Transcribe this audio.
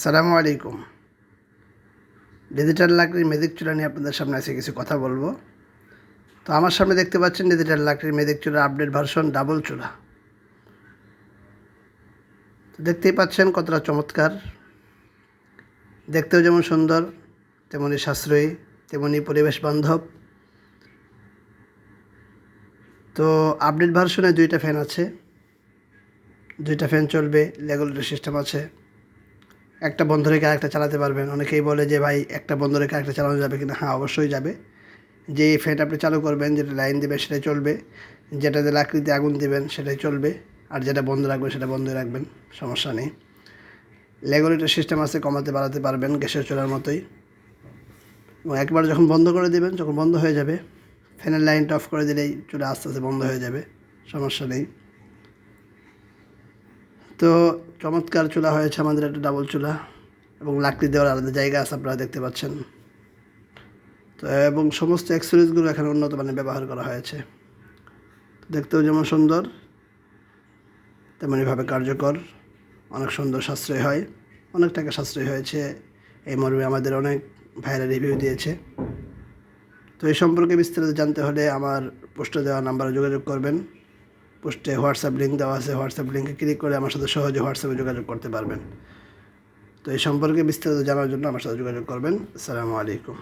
সালামু আলাইকুম। ডিজিটাল লাকড়ির মেদিক চুলা নিয়ে আপনাদের সামনে এসে কিছু কথা বলব। তো আমার সামনে দেখতে পাচ্ছেন ডিজিটাল লাকড়ির মেদিক চুলার আপডেট ভার্সন ডাবল চুলা। তো দেখতেই পাচ্ছেন কতটা চমৎকার। দেখতেও যেমন সুন্দর, তেমনি সাশ্রয়ী, তেমনি পরিবেশ বান্ধব। তো আপডেট ভার্সনে দুইটা ফ্যান আছে। দুইটা ফ্যান চলবে রেগুলেটর সিস্টেম আছে। একটা বন্ধ রেখে আরেকটা চালাতে পারবেন? অনেকেই বলে যে, ভাই, একটা বন্ধ রেখে আরেকটা চালানো যাবে? কিনা হ্যাঁ অবশ্যই যাবে। যে ফ্যান আপনি চালু করবেন, যেটা লাইন দেবে সেটাই চলবে। যেটাতে লাকড়িতে আগুন দেবেন, সেটাই চলবে। আর যেটা বন্ধ রাখবেন, সেটা বন্ধ রাখবেন, সমস্যা নেই। রেগুলেটর সিস্টেম আছে, কমাতে, বাড়াতে পারবেন গ্যাসের চলার মতোই। এবং একবার যখন বন্ধ করে দেবেন, যখন বন্ধ হয়ে যাবে, ফ্যানের লাইনটা অফ করে দিলেই চুলা আস্তে আস্তে বন্ধ হয়ে যাবে, সমস্যা নেই। তো চমৎকার চুলা হয়েছে আমাদের, একটা ডাবল চুলা এবং লাকড়ি দেওয়ার আলাদা জায়গা আছে, আপনারা দেখতে পাচ্ছেন। তো, এবং সমস্ত অ্যাক্সেসরিজগুলো এখানে উন্নত মানের ব্যবহার করা হয়েছে। দেখতেও যেমন সুন্দর, তেমনিভাবে কার্যকর, অনেক সুন্দর সাশ্রয় হয়। অনেক টাকা সাশ্রয় হয়েছে। এই মর্মে আমাদের অনেক ভাইরা রিভিউ দিয়েছে। তো, এই সম্পর্কে বিস্তারিত জানতে হলে আমার পোস্টে দেওয়া নাম্বারে যোগাযোগ করবেন। পোস্টে হোয়াটসঅ্যাপ লিঙ্ক দেওয়া আছে, হোয়াটসঅ্যাপ লিঙ্কে ক্লিক করে আমার সাথে সহজে হোয়াটসঅ্যাপে যোগাযোগ করতে পারবেন। তো এই সম্পর্কে বিস্তারিত জানার জন্য আমার সাথে যোগাযোগ করবেন। আসসালামু আলাইকুম।